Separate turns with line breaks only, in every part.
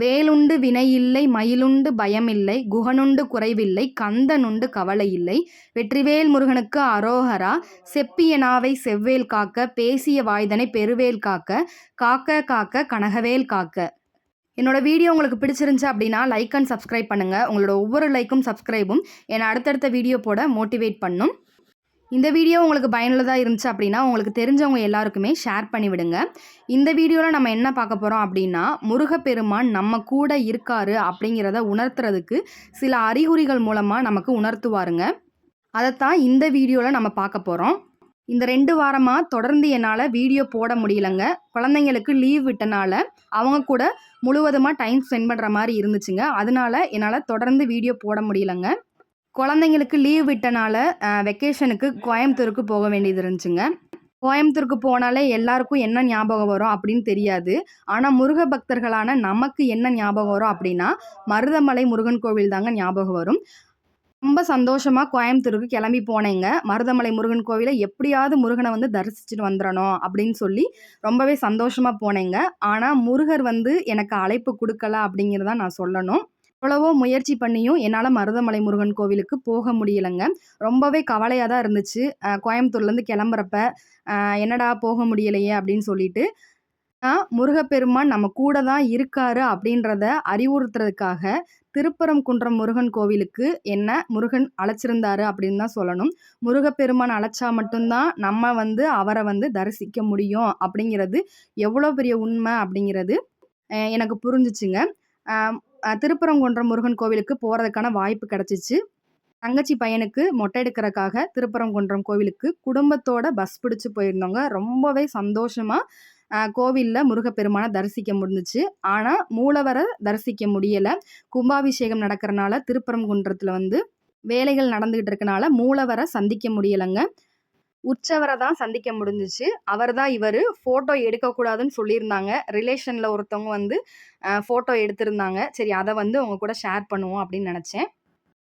வேலுண்டு வினையில்லை மயிலுண்டு பயமில்லை குகனுண்டு குறைவில்லை கந்தனுண்டு கவலை இல்லை வெற்றிவேல் முருகனுக்கு அரோகரா செப்பிய நாவை செவ்வேல் காக்க பேசிய வாய்தனை பெருவேல் காக்க காக்க காக்க கனகவேல் காக்க. என்னோட வீடியோ உங்களுக்கு பிடிச்சிருந்துச்சு அப்படின்னா லைக் அண்ட் சப்ஸ்கிரைப் பண்ணுங்கள் உங்களோட ஒவ்வொரு லைக்கும் சப்ஸ்கிரைபும் என்னை அடுத்தடுத்த வீடியோ போட மோட்டிவேட் பண்ணும். இந்த வீடியோ உங்களுக்கு பயனுள்ளதாக இருந்துச்சு அப்படின்னா உங்களுக்கு தெரிஞ்சவங்க எல்லாருக்குமே ஷேர் பண்ணிவிடுங்க இந்த வீடியோவில் நம்ம என்ன பார்க்க போகிறோம் அப்படின்னா முருகப்பெருமான் நம்ம கூட இருக்காரு அப்படிங்கிறத உணர்த்துறதுக்கு சில அறிகுறிகள் மூலமாக நமக்கு உணர்த்துவாருங்க. அதைத்தான் இந்த வீடியோவில் நம்ம பார்க்க போகிறோம் இந்த ரெண்டு வாரமாக தொடர்ந்து என்னால் வீடியோ போட முடியலங்க. குழந்தைங்களுக்கு லீவ் விட்டனால அவங்க கூட முழுவதுமாக டைம் ஸ்பெண்ட் பண்ணுற மாதிரி இருந்துச்சுங்க. அதனால என்னால் தொடர்ந்து வீடியோ போட முடியலங்க. குழந்தைங்களுக்கு லீவ் விட்டனால வெக்கேஷனுக்கு கோயம்புத்தூருக்கு போக வேண்டியது இருந்துச்சுங்க. கோயம்புத்தூருக்கு போனாலே எல்லாருக்கும் என்ன ஞாபகம் வரும் அப்படின்னு தெரியாது. ஆனால் முருக பக்தர்களான நமக்கு என்ன ஞாபகம் வரும் அப்படின்னா மருதமலை முருகன் கோவில் தாங்க ஞாபகம் வரும். ரொம்ப சந்தோஷமாக கோயம்புத்தூருக்கு கிளம்பி போனேங்க. மருதமலை முருகன் கோவிலை எப்படியாவது முருகனை வந்து தரிசிச்சுட்டு வந்துடணும் அப்படின்னு சொல்லி ரொம்பவே சந்தோஷமாக போனேங்க. ஆனால் முருகர் வந்து எனக்கு அழைப்பு கொடுக்கல அப்படிங்கிறத நான் சொல்லணும். எவ்வளவோ முயற்சி பண்ணியும் என்னால் மருதமலை முருகன் கோவிலுக்கு போக முடியலைங்க. ரொம்பவே கவலையாக தான் இருந்துச்சு கோயம்புத்தூர்லேருந்து கிளம்புறப்ப என்னடா போக முடியலையே அப்படின்னு சொல்லிட்டு முருகப்பெருமான் நம்ம கூட தான் இருக்காரு அப்படின்றத அறிவுறுத்துறதுக்காக திருப்பரம் குன்றம் முருகன் கோவிலுக்கு என்ன முருகன் அழைச்சிருந்தாரு அப்படின்னு தான் சொல்லணும். முருகப்பெருமான் அழைச்சா மட்டும்தான் நம்ம வந்து அவரை வந்து தரிசிக்க முடியும் அப்படிங்கிறது எவ்வளோ பெரிய உண்மை அப்படிங்கிறது எனக்கு புரிஞ்சிச்சுங்க. திருப்பரங்குன்றம் முருகன் கோவிலுக்கு போகிறதுக்கான வாய்ப்பு கிடச்சிச்சு. தங்கச்சி பையனுக்கு மொட்டை எடுக்கிறக்காக திருப்பரங்குன்றம் கோவிலுக்கு குடும்பத்தோட பஸ் பிடிச்சி போயிருந்தவங்க ரொம்பவே சந்தோஷமாக கோவிலில் முருகப்பெருமானை தரிசிக்க முடிஞ்சிச்சு. ஆனால் மூலவரை தரிசிக்க முடியலை. கும்பாபிஷேகம் நடக்கிறனால திருப்பரங்குன்றத்தில் வந்து வேலைகள் நடந்துகிட்டு இருக்கனால மூலவரை சந்திக்க முடியலைங்க. உற்சவரை தான் சந்திக்க முடிஞ்சிச்சு. அவர் தான் இவர். ஃபோட்டோ எடுக்கக்கூடாதுன்னு சொல்லியிருந்தாங்க. ரிலேஷனில் ஒருத்தவங்க வந்து ஃபோட்டோ எடுத்திருந்தாங்க. சரி அதை வந்து உங்கள் கூட ஷேர் பண்ணுவோம் அப்படின்னு நினச்சேன்.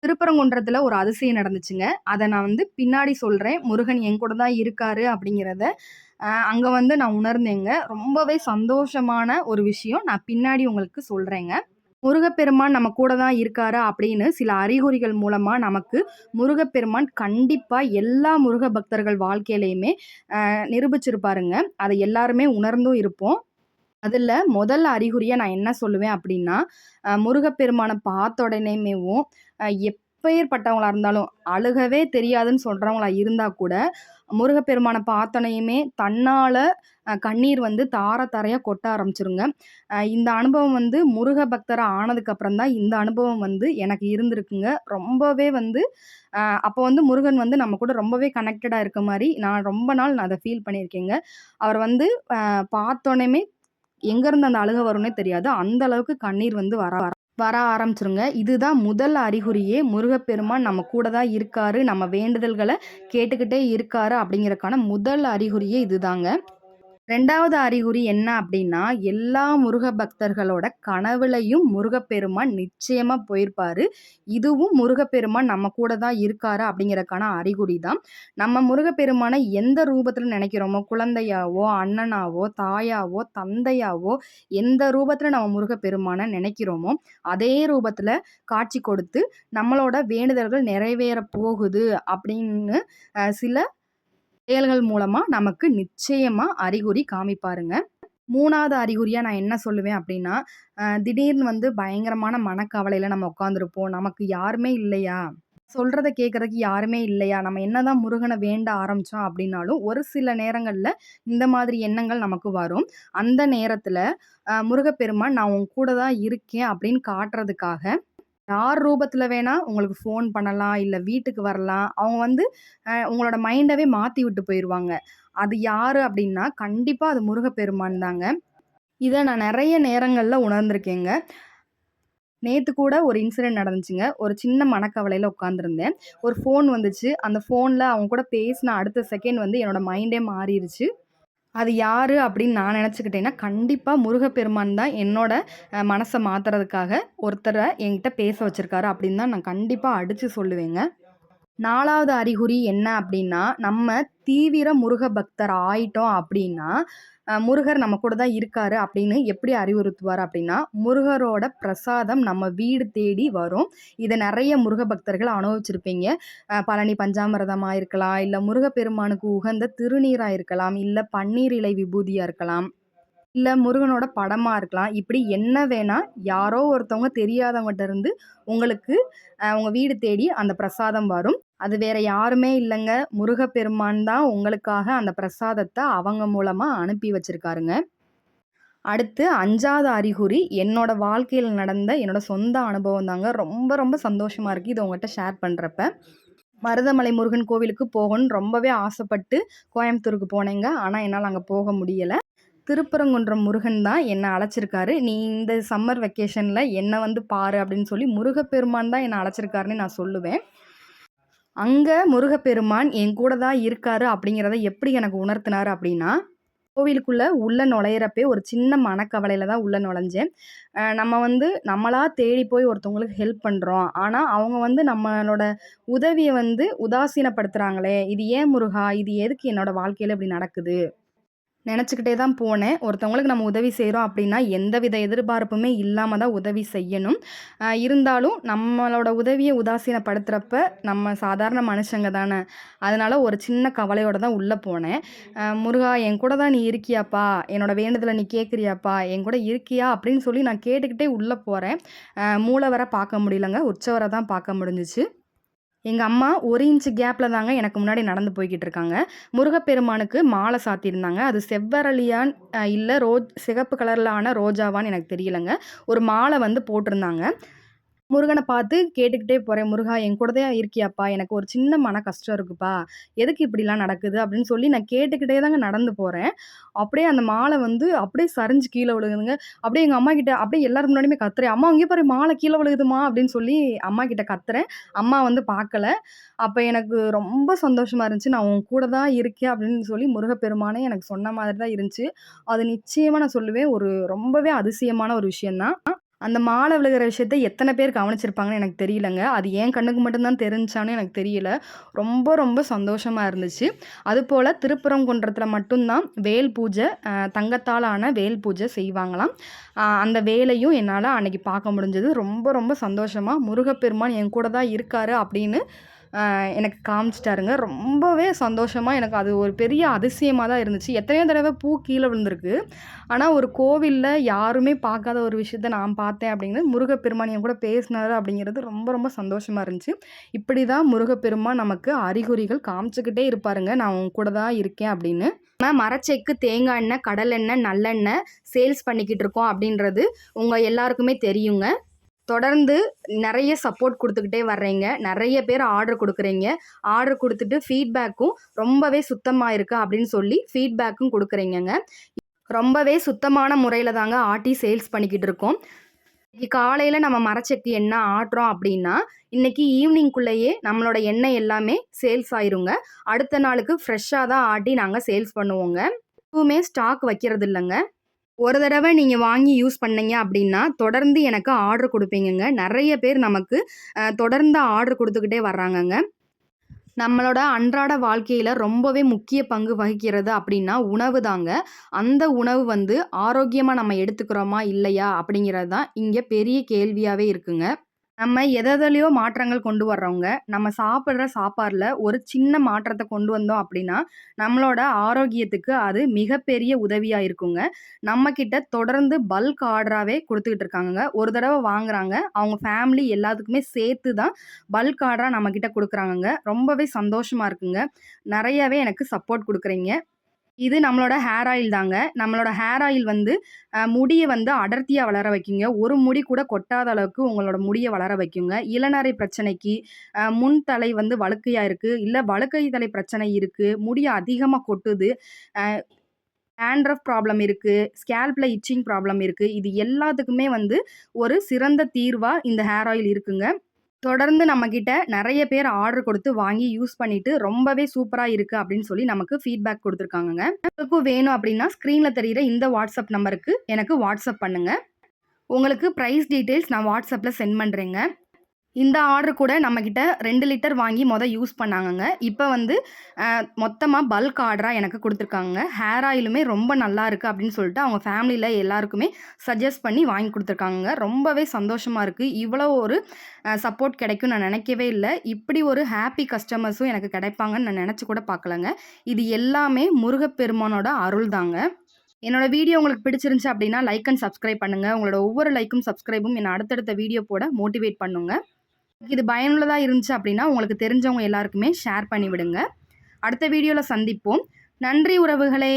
திருப்பரங்குன்றத்தில் ஒரு அதிசயம் நடந்துச்சுங்க. அதை நான் வந்து பின்னாடி சொல்கிறேன் முருகன் என் கூட தான் இருக்காரு அப்படிங்கிறத அங்கே வந்து நான் உணர்ந்தேங்க. ரொம்பவே சந்தோஷமான ஒரு விஷயம். நான் பின்னாடி உங்களுக்கு சொல்கிறேங்க முருகப்பெருமான் நம்ம கூட தான் இருக்காரு அப்படின்னு சில அறிகுறிகள் மூலமாக நமக்கு முருகப்பெருமான் கண்டிப்பாக எல்லா முருக பக்தர்கள் வாழ்க்கையிலையுமே நிரூபிச்சிருப்பாருங்க. அதை எல்லாருமே உணர்ந்தும் இருப்போம். அதில் முதல் அறிகுறியை நான் என்ன சொல்லுவேன் அப்படின்னா முருகப்பெருமானை பார்த்த உடனேமேவும் எப்பேற்பட்டவங்களாக இருந்தாலும் அழுகவே தெரியாதுன்னு சொல்கிறவங்களா இருந்தால் கூட முருகப்பெருமானை பார்த்தனையுமே தன்னால் கண்ணீர் வந்து தார தாரையாக கொட்ட ஆரம்பிச்சிருங்க. இந்த அனுபவம் வந்து முருக பக்தராக ஆனதுக்கப்புறம் தான் இந்த அனுபவம் வந்து எனக்கு இருந்திருக்குங்க. ரொம்பவே வந்து அப்போ வந்து முருகன் வந்து நம்ம கூட ரொம்பவே கனெக்டடாக இருக்க மாதிரி நான் ரொம்ப நாள் நான் அதை ஃபீல் பண்ணியிருக்கேங்க. அவர் வந்து பார்த்தோன்னே எங்கேருந்து அந்த அழுக வரும்னே தெரியாது. அந்த அளவுக்கு கண்ணீர் வந்து வர வர ஆரம்பிச்சிருங்க. இதுதான் முதல் அறிகுறியே முருகப்பெருமான் நம்ம கூட தான் இருக்காரு. நம்ம வேண்டுதல்களை கேட்டுக்கிட்டே இருக்காரு அப்படிங்கிறக்கான முதல் அறிகுறியே இதுதாங்க. ரெண்டாவது அறிகுறி என்ன அப்படின்னா எல்லா முருக பக்தர்களோட கனவுலையும் முருகப்பெருமான் நிச்சயமாக போயிருப்பாரு. இதுவும் முருகப்பெருமான் நம்ம கூட தான் இருக்காரு அப்படிங்கிறக்கான அறிகுறி தான். நம்ம முருகப்பெருமானை எந்த ரூபத்தில் நினைக்கிறோமோ குழந்தையாவோ அண்ணனாவோ தாயாவோ தந்தையாவோ எந்த ரூபத்தில் நம்ம முருகப்பெருமானை நினைக்கிறோமோ அதே ரூபத்தில் காட்சி கொடுத்து நம்மளோட வேண்டுதல்கள் நிறைவேற போகுது அப்படின்னு சில செயல்கள் மூலமாக நமக்கு நிச்சயமாக அறிகுறி காமிப்பாருங்க. மூணாவது அறிகுறியாக நான் என்ன சொல்லுவேன் அப்படின்னா திடீர்னு வந்து பயங்கரமான மனக்கவலையில் நம்ம உட்காந்துருப்போம் நமக்கு யாருமே இல்லையா? சொல்கிறத கேட்குறதுக்கு யாருமே இல்லையா? நம்ம என்னதான் முருகனை வேண்ட ஆரம்பித்தோம் அப்படின்னாலும் ஒரு சில நேரங்களில் இந்த மாதிரி எண்ணங்கள் நமக்கு வரும். அந்த நேரத்தில் முருகப்பெருமான் நான் உன் கூட தான் இருக்கேன் அப்படின்னு காட்டுறதுக்காக யார் ரூபத்தில் வேணால் உங்களுக்கு ஃபோன் பண்ணலாம் இல்லை வீட்டுக்கு வரலாம் அவங்க வந்து உங்களோட மைண்டவே மாற்றி விட்டு போயிடுவாங்க அது யார் அப்படின்னா கண்டிப்பாக அது முருகப்பெருமான் தாங்க இதை நான் நிறைய நேரங்களில் உணர்ந்திருக்கேங்க நேற்று கூட ஒரு இன்சிடென்ட் நடந்துச்சுங்க. ஒரு சின்ன மனக்கவலையில் உட்காந்துருந்தேன். ஒரு ஃபோன் வந்துச்சு. அந்த ஃபோனில் அவங்க கூட பேசின அடுத்த செகண்ட் வந்து என்னோடய மைண்டே மாறிடுச்சு அது யார் அப்படின்னு நான் நினச்சிக்கிட்டேன்னா கண்டிப்பாக முருகப்பெருமான் தான் என்னோட மனசை மாற்றுறதுக்காக மாத்துறதுக்காக என்கிட்ட பேச வச்சுருக்காரு அப்படின்னு தான் நான் கண்டிப்பாக அடித்து சொல்லுவேங்க. நாலாவது அறிகுறி என்ன அப்படின்னா, நம்ம தீவிர முருக பக்தர் ஆயிட்டோம் அப்படின்னா, முருகர் நம்ம கூட தான் இருக்காரு அப்படின்னு எப்படி அறிவுறுத்துவார் அப்படின்னா, முருகரோட பிரசாதம் நம்ம வீடு தேடி வரும். இதை நிறைய முருக பக்தர்கள் அனுபவிச்சிருப்பீங்க. பழனி பஞ்சாமிரதமாக இருக்கலாம், இல்லை முருகப்பெருமானுக்கு உகந்த திருநீராக இருக்கலாம், இல்லை பன்னீர் இலை விபூதியாக இருக்கலாம். இல்லை முருகனோட படமா இருக்கலாம். இப்படி என்ன வேணா யாரோ ஒருத்தவங்க தெரியாதவங்ககிட்ட இருந்து உங்களுக்கு அவங்க வீடு தேடி அந்த பிரசாதம் வரும். அது வேற யாருமே இல்லைங்க முருகப்பெருமான் தான் உங்களுக்காக அந்த பிரசாதத்தை அவங்க மூலமா அனுப்பி வச்சிருக்காருங்க. அடுத்து அஞ்சாவது அறிகுறி என்னோட வாழ்க்கையில் நடந்த என்னோட சொந்த அனுபவம் தாங்க. ரொம்ப ரொம்ப சந்தோஷமா இருக்கு. இது உங்கள்கிட்ட ஷேர் பண்றப்ப. மருதமலை முருகன் கோவிலுக்கு போகணும்னு ரொம்பவே ஆசைப்பட்டு கோயம்புத்தூருக்கு போனேங்க. ஆனால் என்னால் அங்கே போக முடியல. திருப்பரங்குன்றம் முருகன் தான் என்னை அழைச்சிருக்காரு. "நீ இந்த சம்மர் வெக்கேஷனில் என்னை வந்து பாரு" அப்படின்னு சொல்லி முருகப்பெருமான் தான் என்னை அழைச்சிருக்காருன்னு நான் சொல்லுவேன். அங்கே முருகப்பெருமான் என் கூட தான் இருக்காரு அப்படிங்கிறத எப்படி எனக்கு உணர்த்தினார் அப்படின்னா, கோவிலுக்குள்ளே உள்ள நுழையிறப்பே ஒரு சின்ன மனக்கவலையில் தான் உள்ள நுழைஞ்சேன். நம்ம வந்து நம்மளாக தேடி போய் ஒருத்தவங்களுக்கு ஹெல்ப் பண்ணுறோம் ஆனால் அவங்க வந்து நம்மளோட உதவியை வந்து உதாசீனப்படுத்துகிறாங்களே இது ஏன் முருகா? இது எதுக்கு என்னோடய வாழ்க்கையில் இப்படி நடக்குது? நினச்சிக்கிட்டே தான் போனேன். ஒருத்தவங்களுக்கு நம்ம உதவி செய்கிறோம் அப்படின்னா, எந்தவித எதிர்பார்ப்புமே இல்லாமல் தான் உதவி செய்யணும். இருந்தாலும் நம்மளோட உதவியை உதாசீனப்படுத்துகிறப்ப நம்ம சாதாரண மனுஷங்க தானே அதனால் ஒரு சின்ன கவலையோடு தான் உள்ளே போனேன். "முருகா என் கூட தான் நீ இருக்கியாப்பா? என்னோட வேண்டுதலை நீ கேட்குறியாப்பா? என் கூட இருக்கியா?" அப்படின்னு சொல்லி நான் கேட்டுக்கிட்டே உள்ளே போகிறேன் மூளை வர பார்க்க முடியலங்க. உற்சவரை தான் பார்க்க முடிஞ்சிச்சு எங்கள் அம்மா ஒரு இன்ச் கேப்பில் தாங்க எனக்கு முன்னாடி நடந்து போய்கிட்டு இருக்காங்க. முருகப்பெருமானுக்கு மாலை சாத்தியிருந்தாங்க. அது செவ்வரளியான் இல்லை ரோ ரோஜ் சிகப்பு கலரில் ஆன ரோஜாவான்னு எனக்கு தெரியலங்க. ஒரு மாலை வந்து போட்டிருந்தாங்க. முருகனை பார்த்து கேட்டுக்கிட்டே போகிறேன் "முருகா என் கூட தான் இருக்கியாப்பா? எனக்கு ஒரு சின்ன மன கஷ்டம் இருக்குப்பா. எதுக்கு இப்படிலாம் நடக்குது?" அப்படின்னு சொல்லி நான் கேட்டுக்கிட்டே தாங்க நடந்து போகிறேன் அப்படியே அந்த மாலை வந்து அப்படியே சரிஞ்சு கீழே விழுகுதுங்க. அப்படியே எங்கள் அம்மா கிட்ட அப்படியே எல்லாரும் முன்னாடியுமே கத்துறேன். "அம்மா அங்கேயே பாரு மாலை கீழே விழுகுதும்மா" அப்படின்னு சொல்லி அம்மாகிட்ட கத்துறேன். அம்மா வந்து பார்க்கல. அப்போ எனக்கு ரொம்ப சந்தோஷமா இருந்துச்சு. "நான் உன் கூட தான் இருக்கேன்" அப்படின்னு சொல்லி முருகப்பெருமானே எனக்கு சொன்ன மாதிரி தான் இருந்துச்சு. அது நிச்சயமாக நான் சொல்லுவேன். ஒரு ரொம்பவே அதிசயமான ஒரு விஷயந்தான் அந்த மாலை விழுகிற விஷயத்த எத்தனை பேர் கவனிச்சிருப்பாங்கன்னு எனக்கு தெரியலங்க. அது என் கண்ணுக்கு மட்டும்தான் தெரிஞ்சான்னு எனக்கு தெரியல. ரொம்ப ரொம்ப சந்தோஷமாக இருந்துச்சு. அதுபோல் திருப்பரங்குன்றத்தில் மட்டும்தான் வேல் பூஜை தங்கத்தால் ஆன வேல் பூஜை செய்வாங்களாம். அந்த வேலையும் என்னால் அன்னைக்கு பார்க்க முடிஞ்சது. ரொம்ப ரொம்ப சந்தோஷமாக முருகப்பெருமான் என் கூட தான் இருக்காரு அப்படின்னு எனக்கு காமிச்சிட்டாருங்க ரொம்பவே சந்தோஷமாக எனக்கு அது ஒரு பெரிய அதிசயமாக தான் இருந்துச்சு. எத்தனையோ தடவை பூ கீழே விழுந்திருக்கு. ஆனால் ஒரு கோவில்ல யாருமே பார்க்காத ஒரு விஷயத்த நான் பார்த்தேன் அப்படிங்கிறது, முருகப்பெருமானியம் கூட பேசினாரு அப்படிங்கிறது ரொம்ப ரொம்ப சந்தோஷமாக இருந்துச்சு. இப்படி தான் முருகப்பெருமான் நமக்கு அறிகுறிகள் காமிச்சிக்கிட்டே இருப்பாருங்க. "நான் உங்க கூட தான் இருக்கேன்" அப்படின்னு. நம்ம மரச்செக்கு, தேங்காய் எண்ணெய், கடல் எண்ணெய், நல்லெண்ணெய் சேல்ஸ் பண்ணிக்கிட்டு இருக்கோம் அப்படின்றது உங்கள் எல்லாருக்குமே தெரியுங்க. தொடர்ந்து நிறைய சப்போர்ட் கொடுத்துக்கிட்டே வர்றீங்க. நிறைய பேர் ஆர்டர் கொடுக்குறீங்க ஆர்டர் கொடுத்துட்டு ஃபீட்பேக்கும் ரொம்பவே சுத்தமாக இருக்குது அப்படின்னு சொல்லி ஃபீட்பேக்கும் கொடுக்குறீங்கங்க ரொம்பவே சுத்தமான முறையில் தாங்க ஆட்டி சேல்ஸ் பண்ணிக்கிட்டு இருக்கோம். இன்னைக்கு காலையில் நம்ம மரச்செக்கு எண்ணெய் ஆட்டுறோம் அப்படின்னா, இன்னைக்கு ஈவினிங்குள்ளேயே நம்மளோட எண்ணெய் எல்லாமே சேல்ஸ் ஆயிருங்க. அடுத்த நாளுக்கு ஃப்ரெஷ்ஷாக தான் ஆட்டி நாங்கள் சேல்ஸ் பண்ணுவோங்க. எப்பவுமே ஸ்டாக் வைக்கிறது இல்லைங்க ஒரு தடவை நீங்கள் வாங்கி யூஸ் பண்ணீங்க அப்படின்னா, தொடர்ந்து எனக்கு ஆர்டர் கொடுப்பீங்கங்க நிறைய பேர் நமக்கு தொடர்ந்து ஆர்டர் கொடுத்துக்கிட்டே வர்றாங்கங்க. நம்மளோட அன்றாட வாழ்க்கையில் ரொம்பவே முக்கிய பங்கு வகிக்கிறது அப்படின்னா உணவு தாங்க. அந்த உணவு வந்து ஆரோக்கியமாக நம்ம எடுத்துக்கிறோமா? இல்லையா? அப்படிங்கிறது தான் இங்கே பெரிய கேள்வியாகவே இருக்குங்க. நம்ம எதெதுலயோ மாற்றங்கள் கொண்டு வர்றவங்க நம்ம சாப்பிட்ற சாப்பாடில் ஒரு சின்ன மாற்றத்தை கொண்டு வந்தோம் அப்படின்னா, நம்மளோட ஆரோக்கியத்துக்கு அது மிகப்பெரிய உதவியாக இருக்குங்க. நம்மக்கிட்ட தொடர்ந்து பல்க் ஆர்டராகவே கொடுத்துக்கிட்டு இருக்காங்கங்க. ஒரு தடவை வாங்குறாங்க. அவங்க ஃபேமிலி எல்லாத்துக்குமே சேர்த்து தான் பல்க் ஆர்டரா நம்மக்கிட்ட கொடுக்குறாங்கங்க ரொம்பவே சந்தோஷமாக இருக்குங்க. நிறையவே எனக்கு சப்போர்ட் கொடுக்குறீங்க இது நம்மளோட ஹேர் ஆயில் தாங்க. நம்மளோட ஹேர் ஆயில் வந்து முடியை வந்து அடர்த்தியாக வளர வைக்குங்க. ஒரு முடி கூட கொட்டாத அளவுக்கு உங்களோட முடியை வளர வைக்குங்க. இளநரை பிரச்சனைக்கு, முன் தலை வந்து வழுக்கையாக இருக்குது இல்லை வழுக்கை தலை பிரச்சனை இருக்குது முடி அதிகமாக கொட்டுது, ஆண்ட்ரஃப் ப்ராப்ளம் இருக்குது ஸ்கேல்பில் இச்சிங் ப்ராப்ளம் இருக்குது இது எல்லாத்துக்குமே வந்து ஒரு சிறந்த தீர்வாக இந்த ஹேர் ஆயில் இருக்குங்க தொடர்ந்து நம்மக்கிட்ட நிறைய பேர் ஆர்டர் கொடுத்து வாங்கி யூஸ் பண்ணிட்டு ரொம்பவே சூப்பராக இருக்குது அப்படின்னு சொல்லி நமக்கு ஃபீட்பேக் கொடுத்துருக்காங்க உங்களுக்கும் வேணும் அப்படின்னா ஸ்க்ரீனில் தெரிகிற இந்த வாட்ஸ்அப் நம்பருக்கு எனக்கு வாட்ஸ்அப் பண்ணுங்கள் உங்களுக்கு ப்ரைஸ் டீட்டெயில்ஸ் நான் வாட்ஸ்அப்பில் சென்ட் பண்ணுறேங்க இந்த ஆர்டர் கூட நம்மக்கிட்ட ரெண்டு லிட்டர் வாங்கி மொதல் யூஸ் பண்ணாங்கங்க. இப்போ வந்து மொத்தமாக பல்க் ஆர்டராக எனக்கு கொடுத்துருக்காங்க. ஹேர் ஆயிலுமே ரொம்ப நல்லா இருக்குது அப்படின்னு சொல்லிட்டு அவங்க ஃபேமிலியில் எல்லாருக்குமே சஜஸ்ட் பண்ணி வாங்கி கொடுத்துருக்காங்க ரொம்பவே சந்தோஷமாக இருக்குது இவ்வளோ ஒரு சப்போர்ட் கிடைக்கும் நான் நினைக்கவே இல்லை. இப்படி ஒரு ஹாப்பி கஸ்டமர்ஸும் எனக்கு கிடைப்பாங்கன்னு நான் நினச்சி கூட பார்க்கலங்க. இது எல்லாமே முருகப்பெருமானோட அருள் தாங்க. என்னோட வீடியோ உங்களுக்கு பிடிச்சிருந்துச்சு அப்படின்னா லைக் அண்ட் சப்ஸ்கிரைப் பண்ணுங்கள் உங்களோட ஒவ்வொரு லைக்கும் சப்ஸ்கிரைபும் என்னை அடுத்தடுத்த வீடியோ போட மோட்டிவேட் பண்ணுங்க. இது பயனுள்ளதாக இருந்துச்சு அப்படின்னா உங்களுக்கு தெரிஞ்சவங்க எல்லாருக்குமே ஷேர் பண்ணிவிடுங்க. அடுத்த வீடியோவில் சந்திப்போம். நன்றி உறவுகளே.